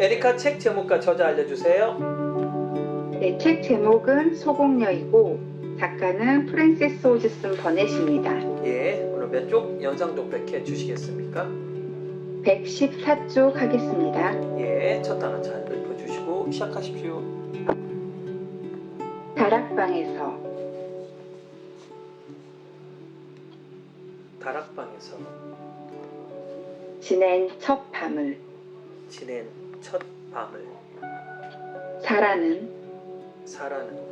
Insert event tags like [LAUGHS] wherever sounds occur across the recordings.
에리카 책 제목과 저자 알려주세요. 네, 책 제목은 소공녀이고 작가는 프랜시스 호즈슨 버넷입니다. 예, 오늘 몇 쪽 연상 독백해 주시겠습니까? 114쪽 하겠습니다. 예, 첫 단어 잘 읊어주시고 시작하십시오. 다락방에서 다락방에서 지낸 첫 밤을 지낸 첫 밤을. 사라는 사라는.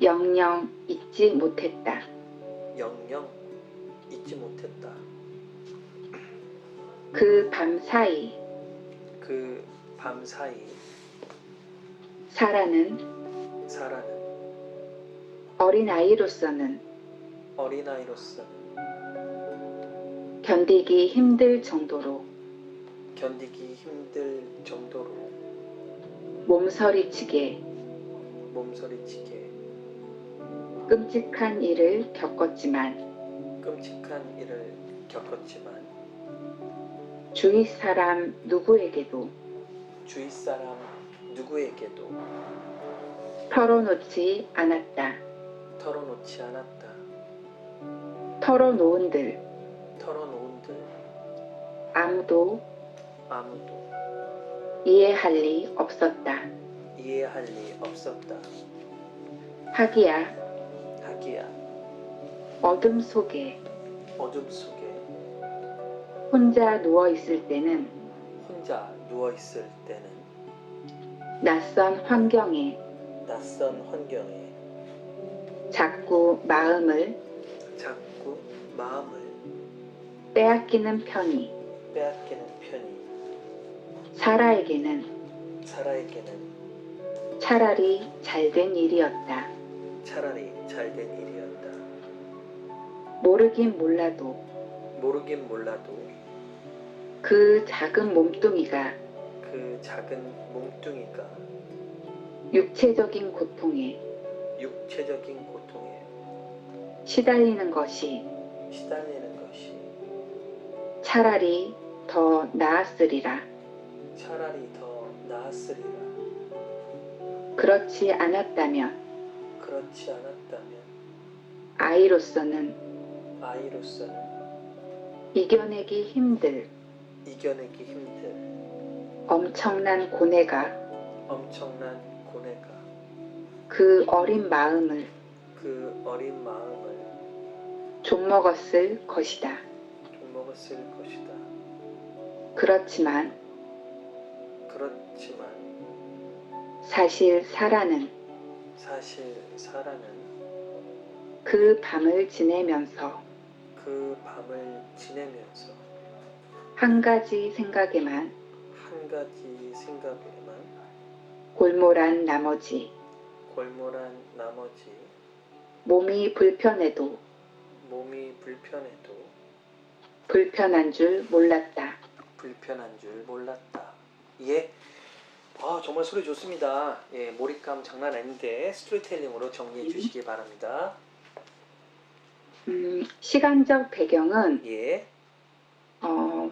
영영 잊지 못했다. 영영 잊지 못했다. 그 밤 사이. 그 밤 사이. 사라는 사라는. 어린아이로서는 어린아이로서는. 견디기 힘들 정도로 견디기 힘들 정도로 몸서리치게. 몸서리치게. 끔찍한 일을 겪었지만. 끔찍한 일을 겪었지만. 주위 사람 누구에게도. 주위 사람 누구에게도. 털어놓지 않았다. 털어놓지 않았다. 털어놓은들. 털어놓은들. 아무도 아무도 이해할 리 없었다. 이해할 리 없었다. 하기야 하기야 어둠 속에 어둠 속에 혼자 누워 있을 때는 혼자 누워 있을 때는 낯선 환경에 낯선 환경에 자꾸 마음을 자꾸 마음을 빼앗기는 편이 빼앗기는 편이 사라에게는 사라에게는 차라리 잘된 일이었다. 차라리 잘된 일이었다. 모르긴 몰라도 모르긴 몰라도 그 작은 몸뚱이가 그 작은 몸뚱이가 육체적인 고통에 육체적인 고통에 시달리는 것이 시달리는 것이 차라리 더 나았으리라. 차라리 더 나았으리라. 그렇지 않았다면 그렇지 않았다면 아이로서는 아이로서는 이겨내기 힘들 이겨내기 힘들 엄청난 고뇌가 엄청난 고뇌가 그 어린 마음을 그 어린 마음을 좀먹었을 것이다. 좀먹었을 것이다. 그렇지만 그렇지만 사실 사라는 사실 사라는 그 밤을 지내면서 그 밤을 지내면서 한 가지 생각에만 한 가지 생각에만 골몰한 나머지 골몰한 나머지 몸이 불편해도 몸이 불편해도 불편한 줄 몰랐다. 불편한 줄 몰랐다. 예. 아 정말 소리 좋습니다. 예, 몰입감 장난 아닌데 스토리텔링으로 정리해 주시기 바랍니다. 음, 시간적 배경은 예, 어,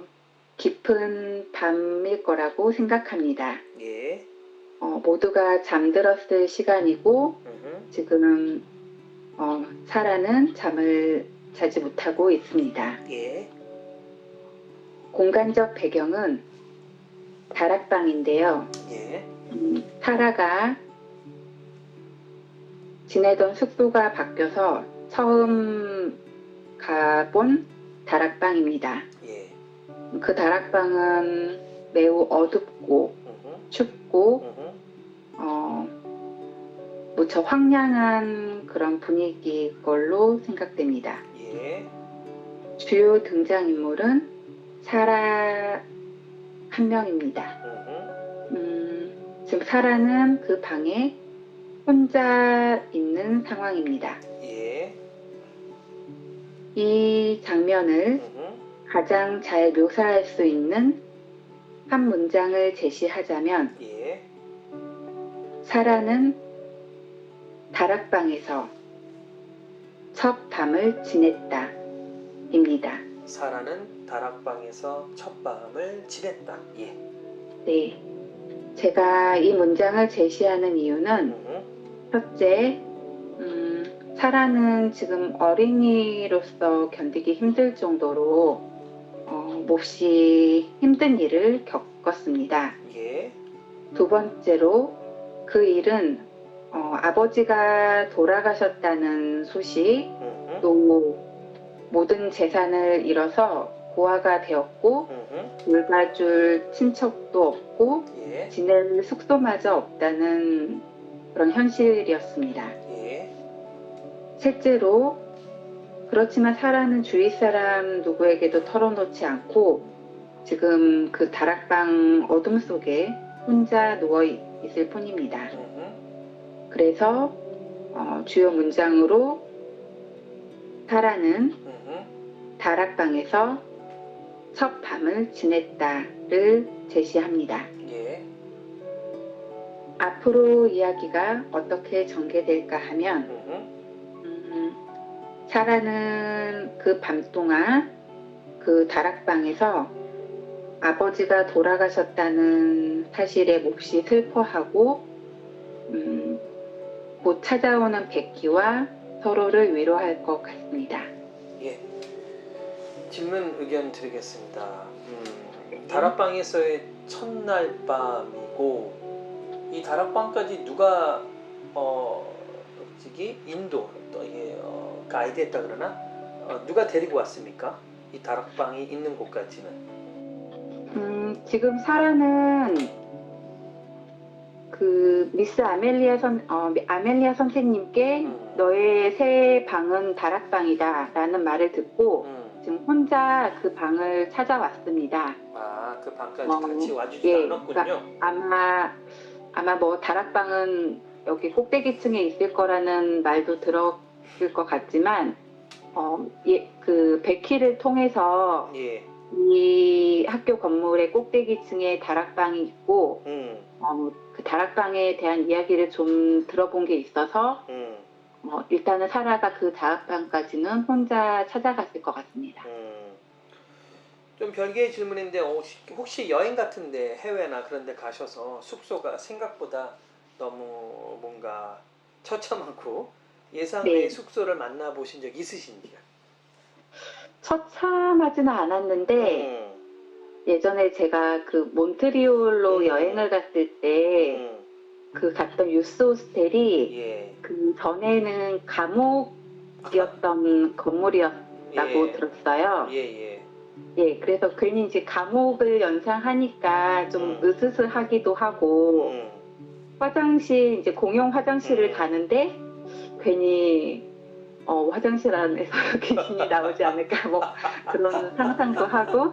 깊은 밤일 거라고 생각합니다. 예, 어, 모두가 잠들었을 시간이고 음흠, 지금 어, 사라는 잠을 자지 못하고 있습니다. 예, 공간적 배경은 다락방인데요. 예, 음, 사라가 지내던 숙소가 바뀌어서 처음 가본 다락방입니다. 예, 그 다락방은 매우 어둡고 음흠, 춥고 음흠, 어, 무척 황량한 그런 분위기일 걸로 생각됩니다. 예, 주요 등장인물은 사라 한 명입니다. 음, 지금 사라는 그 방에 혼자 있는 상황입니다. 예, 이 장면을 가장 잘 묘사할 수 있는 한 문장을 제시하자면 예, 사라는 다락방에서 첫 밤을 지냈다. 입니다. 사라는 다락방에서 첫 밤을 지냈다. 예, 네. 제가 이 문장을 제시하는 이유는 음, 첫째, 음, 사라는 지금 어린이로서 견디기 힘들 정도로 어, 몹시 힘든 일을 겪었습니다. 예. 두 번째로 그 일은 어, 아버지가 돌아가셨다는 소식, 음, 또 모든 재산을 잃어서 고아가 되었고 음, 돌봐줄 친척도 없고 예. 지낼 숙소마저 없다는 그런 현실이었습니다. 예. 셋째로 그렇지만 사라는 주위 사람 누구에게도 털어놓지 않고 지금 그 다락방 어둠 속에 혼자 누워 있을 뿐입니다. 음, 그래서 어, 주요 문장으로 사라는 음, 다락방에서 첫 밤을 지냈다를 제시합니다. 예. 앞으로 이야기가 어떻게 전개될까 하면 음, 사라는 그 밤 동안 그 다락방에서 아버지가 돌아가셨다는 사실에 몹시 슬퍼하고 음, 곧 찾아오는 백기와 서로를 위로할 것 같습니다. 예. 질문 의견 드리겠습니다. 음, 다락방에서의 첫날 밤이고 이 다락방까지 누가 어 저기 인도 또 이게 어, 가이드했다 그러나 어, 누가 데리고 왔습니까? 이 다락방이 있는 곳까지는. 음, 지금 사라는 그 미스 아멜리아 선 어, 아멜리아 선생님께 음. 너의 새 방은 다락방이다라는 말을 듣고 음. 지금 혼자 그 방을 찾아왔습니다. 아 그 방까지 어, 같이 와주지 예, 않았군요. 아마 아마 뭐 다락방은 여기 꼭대기층에 있을 거라는 말도 들었을 것 같지만 어, 예, 그 백희를 통해서 예. 이 학교 건물의 꼭대기층에 다락방이 있고 음. 어, 그 다락방에 대한 이야기를 좀 들어본 게 있어서 음. 어, 일단은 사라가 그 다락방까지는 혼자 찾아갔을 것 같습니다. 음. 좀 별개의 질문인데 혹시, 혹시 여행 같은데 해외나 그런 데 가셔서 숙소가 생각보다 너무 뭔가 처참하고 예상 외의 네. 숙소를 만나보신 적 있으신지요? 처참하지는 않았는데 음, 예전에 제가 그 몬트리올로 음. 여행을 갔을 때 음, 그 갔던 유스 호스텔이 예, 그 전에는 감옥이었던 건물이었다고 예, 들었어요. 예, 예, 예, 그래서 괜히 이제 감옥을 연상하니까 좀 음. 으스스하기도 하고 음, 화장실 이제 공용 화장실을 음. 가는데 괜히 어, 화장실 안에서 [LAUGHS] 귀신이 나오지 않을까 뭐 그런 상상도 하고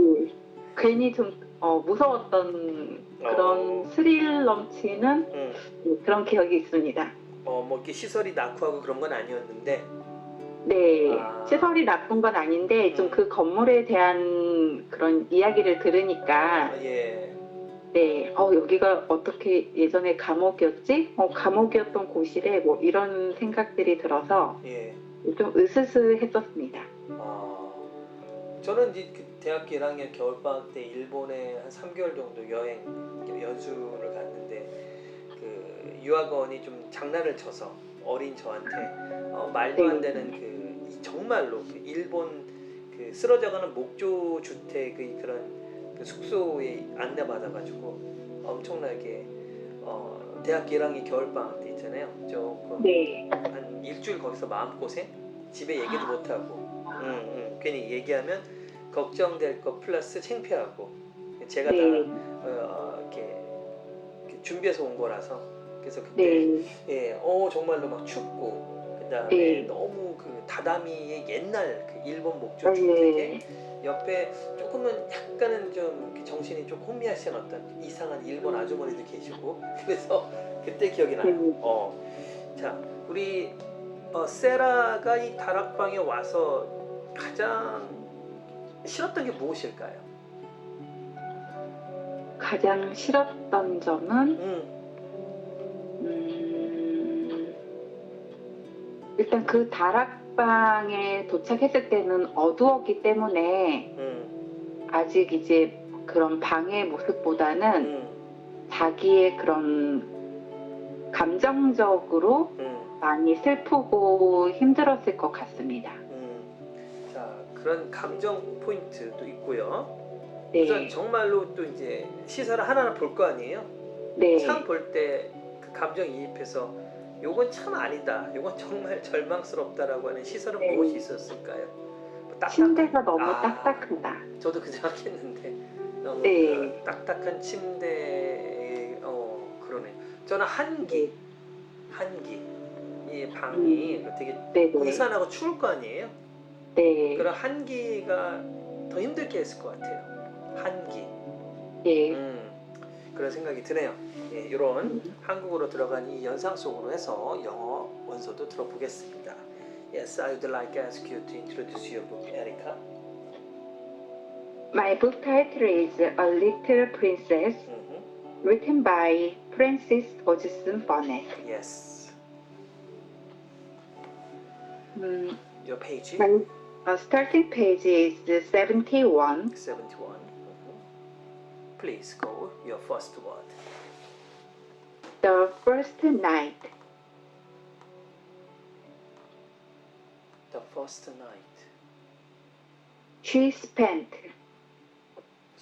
예, 괜히 좀 어, 무서웠던 그런 어. 스릴 넘치는 음. 예, 그런 기억이 있습니다. 어, 뭐 이렇게 시설이 낙후하고 그런 건 아니었는데, 네, 아. 시설이 나쁜 건 아닌데 좀 음. 그 건물에 대한 그런 이야기를 들으니까 예, 네, 어, 여기가 어떻게 예전에 감옥이었지? 어, 감옥이었던 곳이래. 뭐 이런 생각들이 들어서 예. 좀 으스스했었습니다. 아, 저는 이제 그 대학교 1학년 겨울방학 때 일본에 한 3개월 정도 여행 연수를 갔는데 그 유학원이 좀 장난을 쳐서 어린 저한테 어, 말도 안 되는 그 이- 정말로 그 일본 그 쓰러져가는 목조 주택의 그런 그 숙소에 안내 받아가지고 엄청나게 어, 대학교 1학년 겨울방학 때 있잖아요. 조금 네, 한 일주일 거기서 마음고생 집에 얘기도 못하고 응, 응. 괜히 얘기하면 걱정될 거 플러스 창피하고 제가 네, 다 어, 이렇게, 이렇게 준비해서 온 거라서 그래서 그때 네, 예, 어 정말로 막 춥고 그다음에 네. 너무 그 다다미의 옛날 그 일본 목조 주택에 네, 옆에 조금은 약간은 좀 정신이 좀 혼미하신 어떤 이상한 일본 아주머니도 계시고 [LAUGHS] 그래서 그때 기억이 나요. 네. 어, 자 우리 어, 세라가 이 다락방에 와서 가장 싫었던 게 무엇일까요? 가장 싫었던 점은? 음, 음, 일단 그 다락방에 도착했을 때는 어두웠기 때문에 음, 아직 이제 그런 방의 모습보다는 음, 자기의 그런 감정적으로 음, 많이 슬프고 힘들었을 것 같습니다. 음. 자 그런 감정 포인트도 있고요. 네, 우선 정말로 또 이제 시사를 하나하나 볼 거 아니에요. 네, 참 볼 때 그 감정 이입해서 요건 참 아니다. 요건 정말 [LAUGHS] 절망스럽다라고 하는 시설은 네. 무엇이 있었을까요? 뭐 딱딱한- 침대가 너무 아, 딱딱하다. 저도 그 생각했는데 너무 네. 그 딱딱한 침대 어 그러네. 저는 한기 한기 이 방이 되게 네, 네, 공산하고 추울 거 아니에요? 네, 그런 한기가 더 힘들게 했을 것 같아요. 한기. 네. 음, 그런 생각이 드네요. 예, 이런 음. 한국어로 들어간 이 연상 속으로 해서 영어 원서도 들어보겠습니다. Yes, I would like to ask you to introduce your book, Erica. My book title is A Little Princess, Mhm. written by Francis Hodgson Burnett. Yes. 음, Your page my uh, starting page is 71. 71. Mhm. Please go your first word. The first night, The first night she spent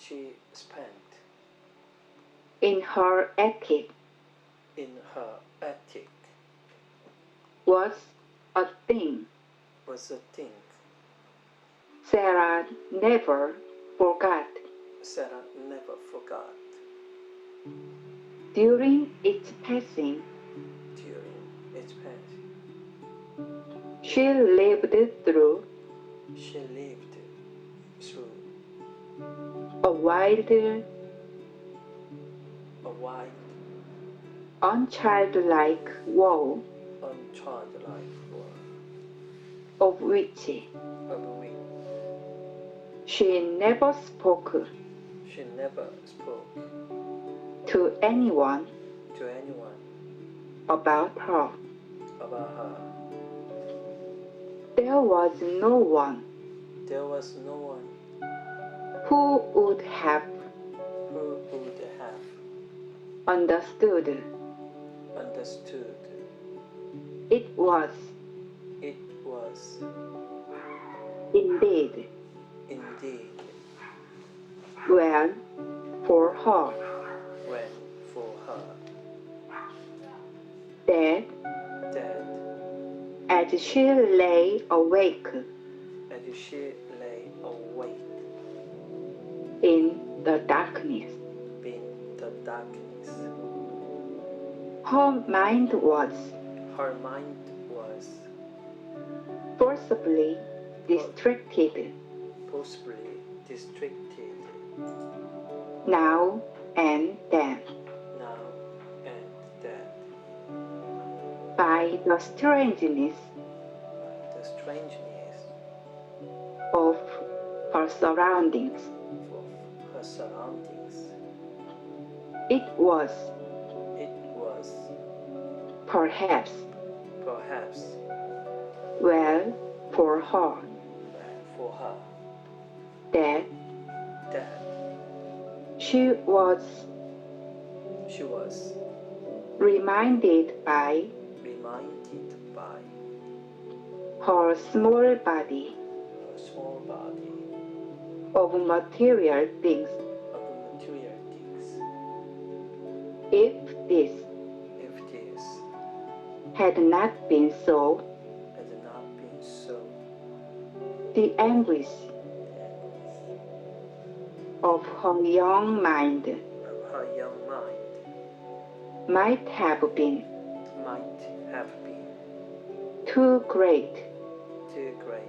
she spent in her attic in her attic was a thing was a thing Sarah never forgot. Sarah never forgot During its passing, during its passing. she lived it through She lived through a wild, a wild, unchildlike world unchildlike world of which of which she never spoke she never spoke to anyone to anyone about her. about her. There was no one There was no one who would have who would have understood. understood It was it was indeed indeed. Well for her. When? For her. Dead. that as she lay awake. As she lay awake. In the darkness, in the darkness, her mind was. Her mind was. Forcibly distracted distracted now and then. Now and then. By the strangeness the strangeness of her surroundings. of her surroundings. It was It was perhaps perhaps well for her. for her that that she was she was reminded by reminded by her small body her small body of material things. of material things. If this If this had not been so, had not been so, the anguish of her young mind her young mind might have been might have been too great too great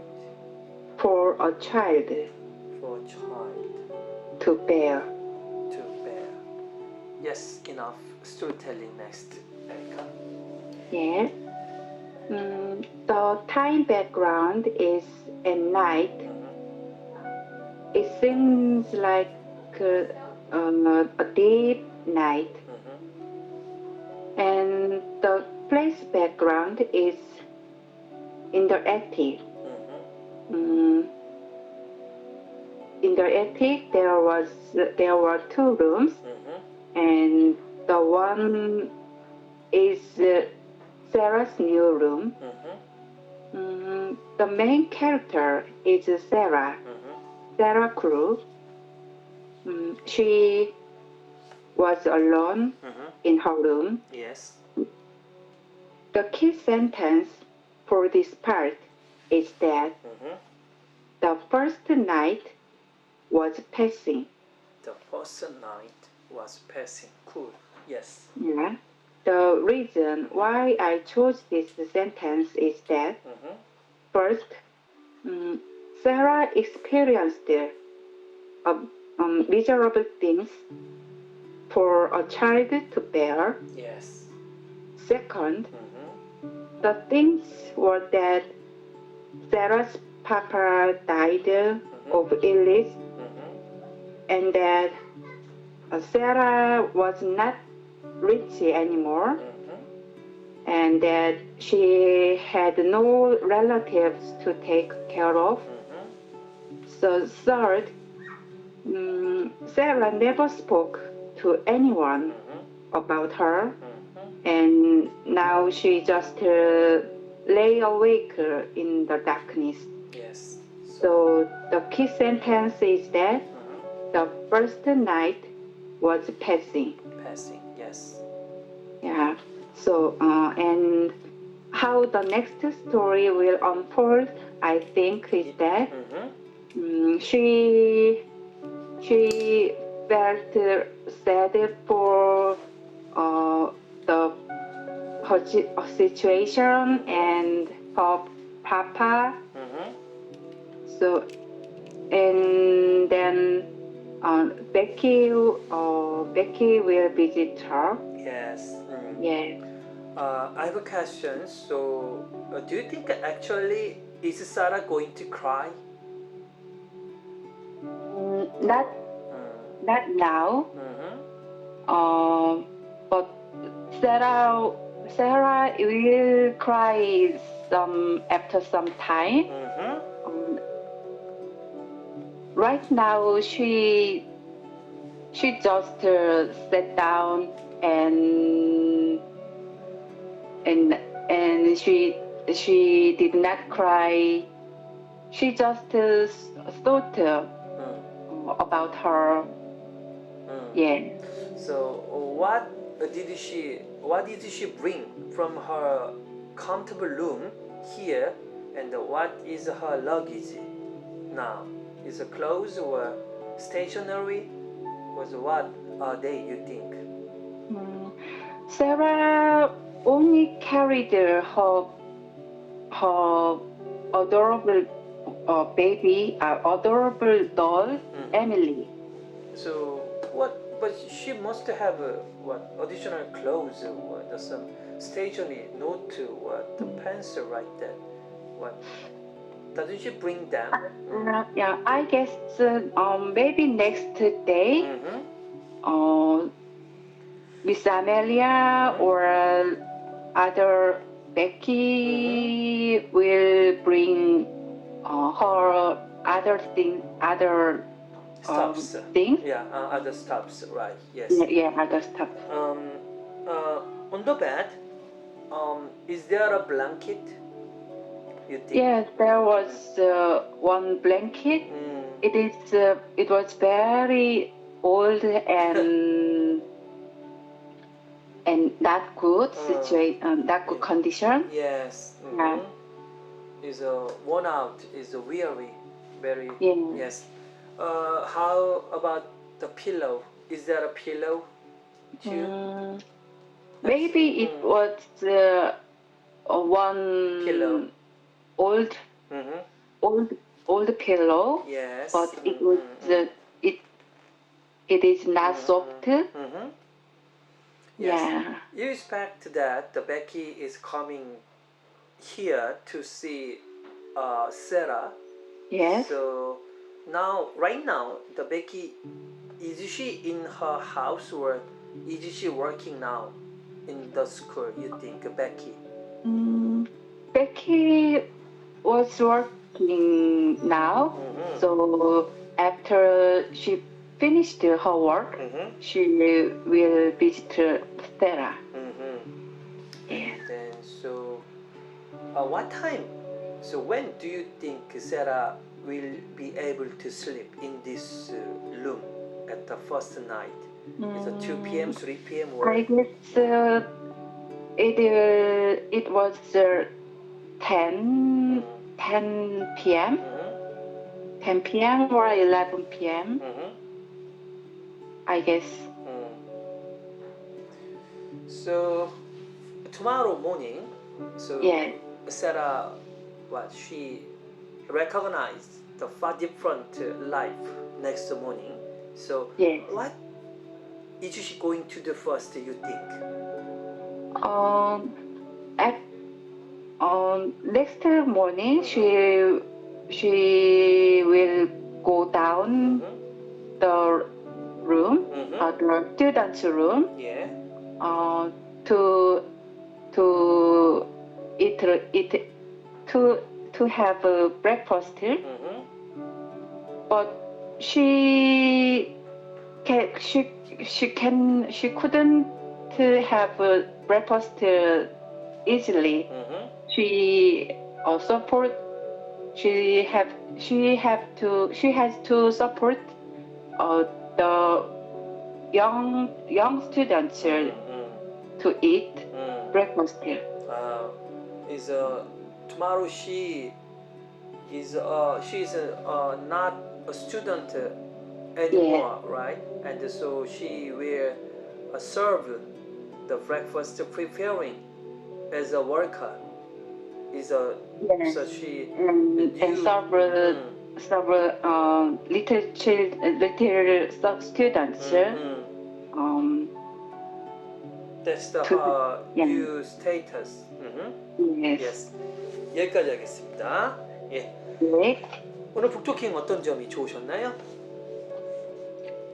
for a child for a child to bear. to bear. Yes, enough storytelling next, Erica. Yeah. Mm, the time background is at night. It seems like uh, um, a deep night, Mhm. and the place background is interactive. Mhm. Mm, in the attic there was there were two rooms, Mm-hmm. and the one is uh, Sarah's new room. Mm-hmm. Mm, the main character is Sarah, Mm-hmm. Sarah Cruz. Mm, she was alone Mm-hmm. in her room. Yes. The key sentence for this part is that Mm-hmm. the first night was passing. The first night was passing. Cool. Yes. Yeah. The reason why I chose this sentence is that Mm-hmm. first, mm, Sarah experienced uh, um, miserable things for a child to bear. Yes. Second, Mm-hmm. the things were that Sarah's papa died Mm-hmm. of illness Mm-hmm. and that uh, Sarah was not rich anymore Mm-hmm. and that she had no relatives to take care of. Mm-hmm. So third, mm, Sarah never spoke to anyone Mm-hmm. about her Mm-hmm. and now she just uh, lay awake uh, in the darkness. Yes. So the key sentence is that Mhm. the first night was passing. Passing. Yes. Yeah. So uh, and how the next story will unfold, I think is that Mm-hmm. Mm, she she felt uh, sad for uh, the her uh, situation and her papa. Mm-hmm. So and then uh, Becky uh, Becky will visit her. Yes. Mm. Yeah. Uh, I have a question. So, uh, do you think actually is Sarah going to cry? Not Mm. not now. Mm-hmm. Um, but Sarah Sarah will cry some after some time. Mm-hmm. Um, right now, she she just uh, sat down and and and she she did not cry. She just uh, thought uh. About her. Mm. Yeah. So, what did she? What did she bring from her comfortable room here? And what is her luggage now? Is it clothes or stationery? Was what are they? You think? Mm, Sarah only carried her her adorable uh, baby, uh, adorable doll. Emily. So what? But she must have uh, what additional clothes or the some stationery note to what the pencil right there. What? Doesn't she bring them? Uh, yeah, I guess uh, um, maybe next day, Mm-hmm. uh, Miss Amelia or other Becky will bring uh, her other thing, other um, Stops. things. Yeah, uh, other stops. Right. Yes. Yeah, yeah, other stops. Um, uh, on the bed, um, is there a blanket? You think? Yes, there was uh, one blanket. Mm, It is. Uh, it was very old and [LAUGHS] and not good Uh. situation, uh, not good condition. yes. Yeah. mhm. Is a worn out. Is a weary. Very. Yeah. Yes. Uh, how about the pillow? Is there a pillow too? Mm, maybe it Mm. was uh, uh, one Pillow. old Mm-hmm. old old pillow, Yes. but it was uh, it it is not soft. Mm-hmm. Yes. Yeah. You expect that the Becky is coming here to see uh, Sarah. Yes. So now, right now, the Becky is she in her house or is she working now in the school? You think Becky? Mm, Becky was working now, Mm-hmm. so after she finished her work, Mhm. she will visit Stella. Mhm. Yes. Then so, uh, what time? So when do you think Sarah will be able to sleep in this uh, room at the first night? Is it 2 p.m., 3 p.m. or? I guess uh, it uh, it was uh, 10, Mhm. 10 p.m. Mhm. 10 p.m. or 11 p.m. Mhm. I guess. Mm. So tomorrow morning, so Yes. Sarah, what she recognized the far different life next morning. So Yes. what is she going to do first? You think? Um, at um, next morning, she she will go down Mhm. the room, Mhm. uh, the students' room, Yeah. uh, to to eat eat to to have a breakfast. Mhm. But she can she she can she couldn't have a breakfast easily. Mhm. She uh, support she have she have to she has to support uh, the young young students uh, Mhm. to eat Mhm. breakfast. Uh, is uh, tomorrow she is uh, she is uh, not a student anymore, right? And so she will uh, serve the breakfast preparing as a worker. Is a Yes. so she And, and you- serve mm, serve uh, little child little stu- students. mm, mm. Um, that's the 그- uh, yeah. new status. Mhm. yes. Yes. 여기까지 하겠습니다. 예. 네. 오늘 북토킹 어떤 점이 좋으셨나요?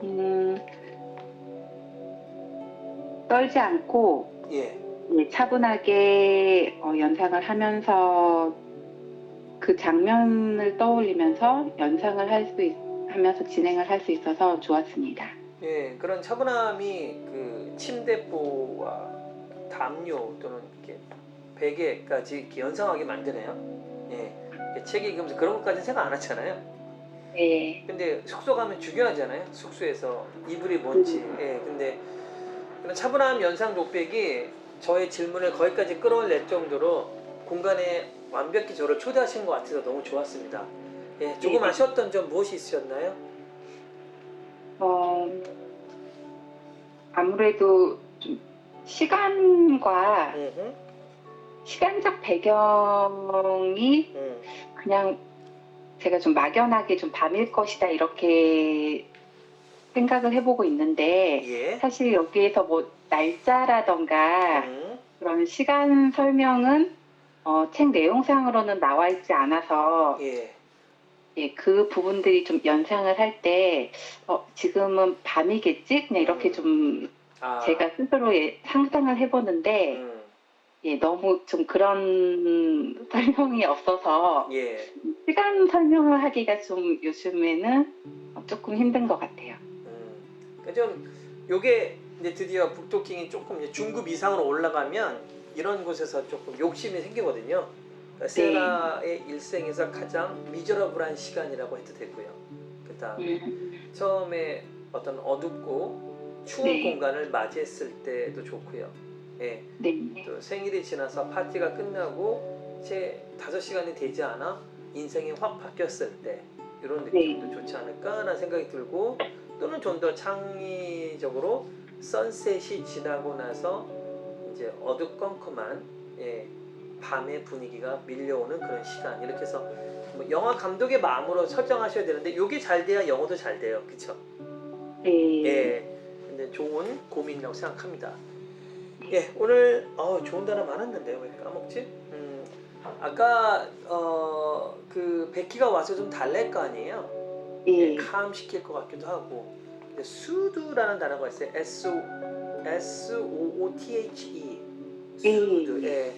음, 떨지 않고 예. 예, 차분하게 어, 연상을 하면서 그 장면을 떠올리면서 연상을 할 수 하면서 진행을 할 수 있어서 좋았습니다. 예, 그런 차분함이 그 침대보와 담요 또는 이렇게 베개까지 이렇게 연상하게 만드네요. 책이 읽으면서 그런 것까지는 생각 안 하잖아요. 네, 근데 숙소 가면 중요하잖아요. 숙소에서 이불이 뭔지. 예, 근데 그런 차분함 연상 독백이 저의 질문을 거기까지 끌어낼 정도로 공간에 완벽히 저를 초대하신 것 같아서 너무 좋았습니다. 예, 조금 네. 아쉬웠던 점 무엇이 있으셨나요? 어, 아무래도 좀 시간과 음, 시간적 배경이 음, 그냥 제가 좀 막연하게 좀 밤일 것이다 이렇게 생각을 해보고 있는데 예. 사실 여기에서 뭐 날짜라던가 음, 그런 시간 설명은 어, 책 내용상으로는 나와 있지 않아서 예. 예, 그 부분들이 좀 연상을 할때 어, 지금은 밤이겠지? 그냥 이렇게 좀 아, 제가 스스로 예, 상상을 해보는데 음, 예, 너무 좀 그런 [LAUGHS] 설명이 없어서 예. 시간 설명을 하기가 좀 요즘에는 조금 힘든 것 같아요. 음. 그좀 요게 이제 드디어 북토킹이 조금 이제 중급 이상으로 올라가면 이런 곳에서 조금 욕심이 생기거든요. 그러니까 세라의 일생에서 가장 미저러블한 시간이라고 해도 되고요. 그다음 음, 처음에 어떤 어둡고 추운 네. 공간을 맞이했을 때도 좋고요. 예. 네. 또 생일이 지나서 파티가 끝나고 제 다섯 시간이 되지 않아 인생이 확 바뀌었을 때 이런 느낌도 좋지 않을까라는 생각이 들고 또는 좀 더 창의적으로 선셋이 지나고 나서 이제 어두컴컴한 예, 밤의 분위기가 밀려오는 그런 시간 이렇게 해서 뭐 영화 감독의 마음으로 설정하셔야 되는데 이게 잘 돼야 영어도 잘 돼요, 그렇죠? 네. 예. 근데 좋은 고민이라고 생각합니다. 예, 오늘 어, 좋은 단어 많았는데 왜 까먹지? 음, 아까 어, 그 베키가 와서 좀 달랠 거 아니에요? 예. 감 시킬 것 같기도 하고. 근데 수두라는 단어가 있어요. S O S O O T H E. 수두. 예.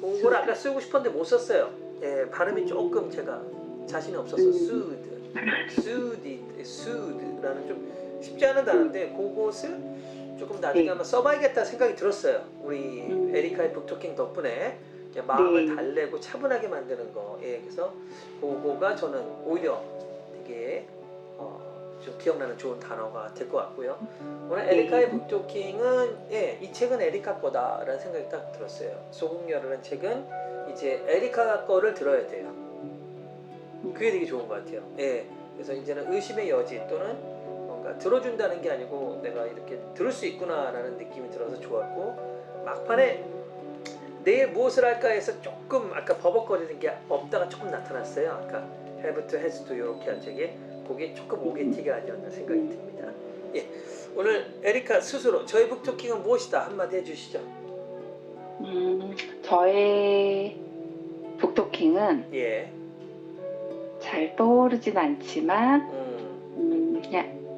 그걸 아까 쓰고 싶었는데 못 썼어요. 예, 발음이 조금 제가 자신이 없어서 음. 수드. 수디. soothe라는 좀 쉽지 않은 단어인데 그것을 조금 나중에 네. 한번 써봐야겠다 생각이 들었어요. 우리 음. 에리카의 북토킹 덕분에 마음을 네. 달래고 차분하게 만드는 거. 예, 그래서 그거가 저는 오히려 되게 어, 좀 기억나는 좋은 단어가 될 것 같고요. 오늘 네. 에리카의 북토킹은 예, 이 책은 에리카 거다라는 생각이 딱 들었어요. 소국열이라는 책은 이제 에리카 거를 들어야 돼요. 그게 되게 좋은 것 같아요. 예. 그래서 이제는 의심의 여지 또는 뭔가 들어준다는 게 아니고 내가 이렇게 들을 수 있구나라는 느낌이 들어서 좋았고 막판에 내일 무엇을 할까 해서 조금 아까 버벅거리는 게 없다가 조금 나타났어요. 아까 have to, has to 이렇게 한 적에 그게 조금 오게티가 아니었나 생각이 듭니다. 예. 오늘 에리카 스스로 저의 북토킹은 무엇이다 한마디 해주시죠. 음, 저의 북토킹은 예. 잘 떠오르진 않지만 음,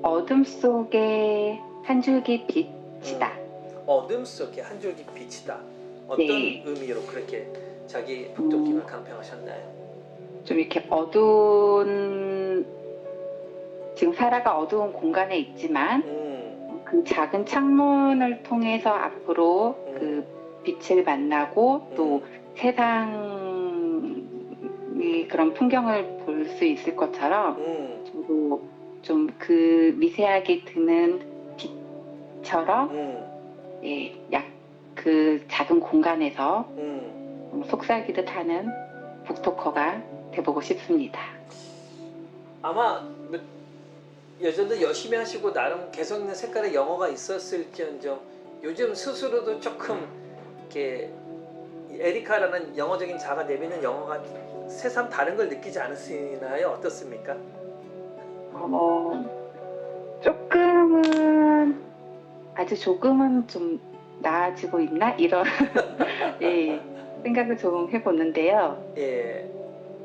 어둠 속에 한 줄기 빛이다. 어둠 속에 한 줄기 빛이다. 어떤 네. 의미로 그렇게 자기 북토킹을 음. 강평하셨나요? 좀 이렇게 어두운 지금 사라가 어두운 공간에 있지만 음, 그 작은 창문을 통해서 앞으로 음. 그 빛을 만나고 또 음, 세상의 그런 풍경을 볼 수 있을 것처럼 음, 저도 좀 그 미세하게 드는 빛처럼 음, 예, 약그 작은 공간에서 음. 속삭이듯 하는 북토커가 돼보고 싶습니다. 아마 뭐 예전도 열심히 하시고 나름 개성 있는 색깔의 영어가 있었을지언정 요즘 스스로도 조금 이렇게 이 에리카라는 영어적인 자가 내미는 영어가 새삼 다른 걸 느끼지 않으시나요? 어떻습니까? 어, 조금은 아주 조금은 좀 나아지고 있나? 이런 [LAUGHS] 예, 생각을 좀 해보는데요. 예,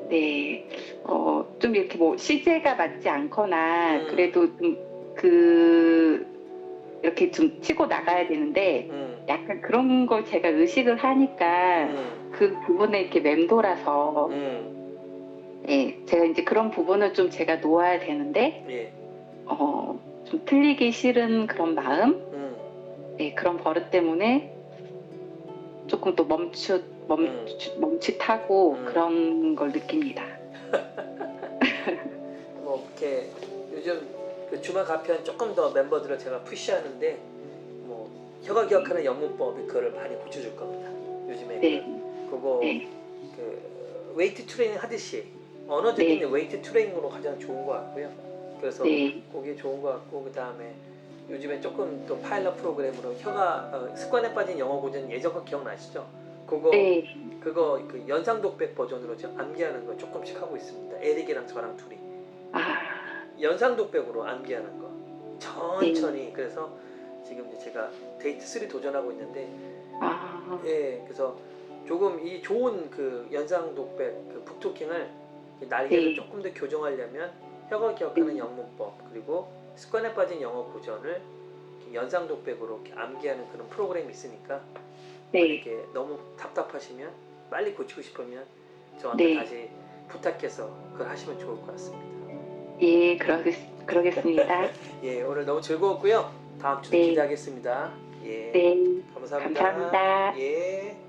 네, 어, 좀 이렇게 뭐 시제가 맞지 않거나 음. 그래도 좀그 이렇게 좀 치고 나가야 되는데 음, 약간 그런 걸 제가 의식을 하니까 음, 그 부분에 이렇게 맴돌아서 음, 예, 제가 이제 그런 부분을 좀 제가 놓아야 되는데 예, 어, 좀 틀리기 싫은 그런 마음, 음, 예, 그런 버릇 때문에 조금 또 멈추, 멈추, 멈칫하고 음. 그런 걸 느낍니다. [LAUGHS] 뭐 이렇게 요즘 그 주말 가편 조금 더 멤버들을 제가 푸시하는데 뭐 혀가 기억하는 영문법이 그거를 많이 고쳐줄 겁니다. 요즘에 네, 그, 그거 네, 그 웨이트 트레이닝 하듯이 언어적인 네. 웨이트 트레이닝으로 가장 좋은 것 같고요. 그래서 네, 그게 좋은 것 같고 그 다음에 요즘에 조금 또 파일럿 프로그램으로 혀가 어, 습관에 빠진 영어 고전 예전 거 기억나시죠? 그거 네, 그거 그 연상 독백 버전으로 지금 암기하는 거 조금씩 하고 있습니다. 에릭이랑 저랑 둘이. 아, 연상 독백으로 암기하는 거 천천히 네. 그래서 지금 이제 제가 데이트 3 도전하고 있는데 아, 예 그래서 조금 이 좋은 그 연상 독백 그 북토킹을 이 날개를 네. 조금 더 교정하려면 혀가 기억하는 음. 영문법 그리고 습관에 빠진 영어 고전을 이렇게 연상 독백으로 암기하는 그런 프로그램이 있으니까 네, 이렇게 너무 답답하시면 빨리 고치고 싶으면 저한테 네. 다시 부탁해서 그걸 하시면 좋을 것 같습니다. 예, 그러겠, 그러겠습니다. [LAUGHS] 예, 오늘 너무 즐거웠고요. 다음 주도 네. 기대하겠습니다. 예, 네, 감사합니다. 감사합니다. 예.